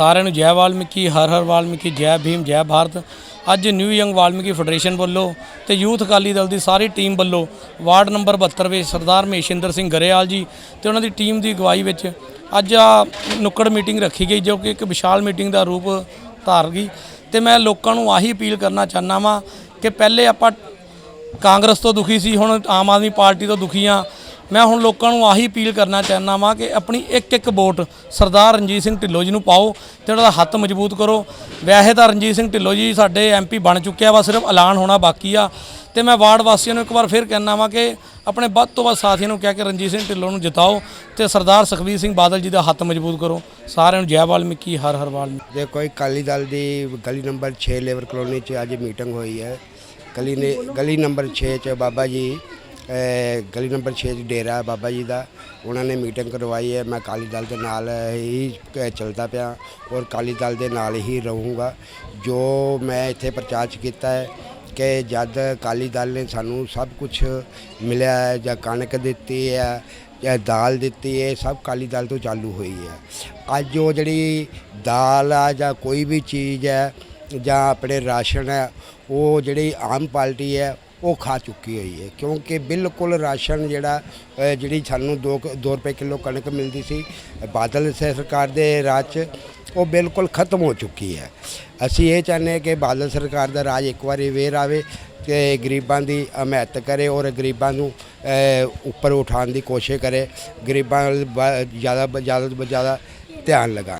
ਸਾਰਿਆਂ ਨੂੰ ਜੈ ਵਾਲਮੀਕੀ, ਹਰ ਹਰ ਵਾਲਮੀਕੀ, ਜੈ ਭੀਮ, ਜੈ ਭਾਰਤ। ਅੱਜ ਨਿਊ ਯੰਗ ਵਾਲਮੀਕੀ ਫੈਡਰੇਸ਼ਨ ਵੱਲੋਂ ਤੇ ਯੂਥ ਅਕਾਲੀ ਦਲ ਦੀ ਸਾਰੀ ਟੀਮ ਵੱਲੋਂ ਵਾਰਡ ਨੰਬਰ 72 ਵਿੱਚ ਸਰਦਾਰ ਮਹੇਸ਼ਿੰਦਰ ਸਿੰਘ ਗਰੇਵਾਲ ਜੀ ਤੇ ਉਹਨਾਂ ਦੀ ਟੀਮ ਦੀ ਅਗਵਾਈ ਵਿੱਚ ਅੱਜ ਆ ਨੁੱਕੜ ਮੀਟਿੰਗ ਰੱਖੀ ਗਈ, ਜੋ ਕਿ ਇੱਕ ਵਿਸ਼ਾਲ ਮੀਟਿੰਗ ਦਾ ਰੂਪ ਧਾਰ ਗਈ। ਤੇ ਮੈਂ ਲੋਕਾਂ ਨੂੰ ਆਹੀ ਅਪੀਲ ਕਰਨਾ ਚਾਹੁੰਦਾ ਵਾਂ ਕਿ ਪਹਿਲੇ ਆਪਾਂ ਕਾਂਗਰਸ ਤੋਂ ਦੁਖੀ ਸੀ, ਹੁਣ ਆਮ ਆਦਮੀ ਪਾਰਟੀ ਤੋਂ ਦੁਖੀ ਆ। ਮੈਂ ਹੁਣ ਲੋਕਾਂ ਨੂੰ ਆਹੀ ਅਪੀਲ ਕਰਨਾ ਚਾਹੁੰਦਾ ਵਾਂ ਕਿ ਆਪਣੀ ਇੱਕ ਇੱਕ ਵੋਟ ਸਰਦਾਰ ਰਣਜੀਤ ਸਿੰਘ ਢਿੱਲੋਂ ਜੀ ਨੂੰ ਪਾਓ ਤੇ ਉਹਨਾਂ ਦਾ ਹੱਥ ਮਜ਼ਬੂਤ ਕਰੋ। ਵੈਸੇ ਤਾਂ ਰਣਜੀਤ ਸਿੰਘ ਢਿੱਲੋਂ ਜੀ ਸਾਡੇ ਐਮਪੀ ਬਣ ਚੁੱਕਿਆ ਵਾ, ਸਿਰਫ ਐਲਾਨ ਹੋਣਾ ਬਾਕੀ ਆ। ਤੇ ਮੈਂ ਵਾਰਡ ਵਾਸੀਆਂ ਨੂੰ ਇੱਕ ਵਾਰ ਫਿਰ ਕਹਿਣਾ ਵਾਂ ਕਿ ਆਪਣੇ ਵੱਧ ਤੋਂ ਵੱਧ ਸਾਥੀਆਂ ਨੂੰ ਕਹਿ ਕੇ ਰਣਜੀਤ ਸਿੰਘ ਢਿੱਲੋਂ ਨੂੰ ਜਿਤਾਓ ਤੇ ਸਰਦਾਰ ਸੁਖਬੀਰ ਸਿੰਘ ਬਾਦਲ ਜੀ ਦਾ ਹੱਥ ਮਜ਼ਬੂਤ ਕਰੋ। ਸਾਰਿਆਂ ਨੂੰ ਜੈ ਵਾਲਮੀਕੀ, ਹਰ ਹਰ ਵਾਲਮੀਕੀ। ਦੇਖੋ ਇੱਕ ਅਕਾਲੀ ਦਲ ਦੀ ਗਲੀ ਨੰਬਰ 6 ਲੇਬਰ ਕਲੋਨੀ 'ਚ ਅੱਜ ਮੀਟਿੰਗ ਹੋਈ ਹੈ। ਗਲੀ ਨੇ ਗਲੀ ਨੰਬਰ 6 'ਚ ਬਾਬਾ ਜੀ ਗਲੀ ਨੰਬਰ 6 'ਚ ਡੇਰਾ ਹੈ ਬਾਬਾ ਜੀ ਦਾ। ਉਹਨਾਂ ਨੇ ਮੀਟਿੰਗ ਕਰਵਾਈ ਹੈ। ਮੈਂ ਅਕਾਲੀ ਦਲ ਦੇ ਨਾਲ ਹੀ ਚੱਲਦਾ ਪਿਆ। ਔਰ ਅਕਾਲੀ ਦਲ ਦੇ ਨਾਲ ਹੀ ਰਹੂੰਗਾ। ਜੋ ਮੈਂ ਇੱਥੇ ਪ੍ਰਚਾਰ 'ਚ ਕੀਤਾ ਹੈ ਕਿ ਜਦ ਅਕਾਲੀ ਦਲ ਨੇ ਸਾਨੂੰ ਸਭ ਕੁਝ ਮਿਲਿਆ ਹੈ, ਜਾਂ ਕਣਕ ਦਿੱਤੀ ਹੈ, ਜਾਂ ਦਾਲ ਦਿੱਤੀ ਹੈ ਸਭ ਅਕਾਲੀ ਦਲ ਤੋਂ ਚਾਲੂ ਹੋਈ ਹੈ। ਅੱਜ ਉਹ ਜਿਹੜੀ ਦਾਲ ਆ, ਜਾਂ ਕੋਈ ਵੀ ਚੀਜ਼ ਹੈ, ਜਾਂ ਆਪਣੇ ਰਾਸ਼ਨ ਹੈ, ਉਹ ਜਿਹੜੀ ਆਮ ਪਾਰਟੀ ਹੈ ਉਹ ਖਾ ਚੁੱਕੀ ਹੋਈ ਹੈ। ਕਿਉਂਕਿ ਬਿਲਕੁਲ ਰਾਸ਼ਨ ਜਿਹੜਾ ਅ, ਜਿਹੜੀ ਸਾਨੂੰ 2 2 ਰੁਪਏ ਕਿਲੋ ਕਣਕ ਮਿਲਦੀ ਸੀ ਬਾਦਲ ਸਰਕਾਰ ਦੇ ਰਾਜ 'ਚ ਉਹ ਬਿਲਕੁਲ ਖਤਮ ਹੋ ਚੁੱਕੀ ਹੈ। ਅਸੀਂ ਇਹ ਚਾਹੁੰਦੇ ਹਾਂ ਕਿ ਬਾਦਲ ਸਰਕਾਰ ਦਾ ਰਾਜ ਇੱਕ ਵਾਰੀ ਵੇਰ ਆਵੇ ਕਿ ਗਰੀਬਾਂ ਦੀ ਹਮਾਇਤ ਕਰੇ ਔਰ ਗਰੀਬਾਂ ਨੂੰ ਅ, ਉੱਪਰ ਉਠਾਉਣ ਦੀ ਕੋਸ਼ਿਸ਼ ਕਰੇ। ਗਰੀਬਾਂ ਵੱਲ ਬ- ਜ਼ਿਆਦਾ ਬ- ਜ਼ਿਆਦਾ ਤੋਂ ਜ਼ਿਆਦਾ ਧਿਆਨ ਲਗਾ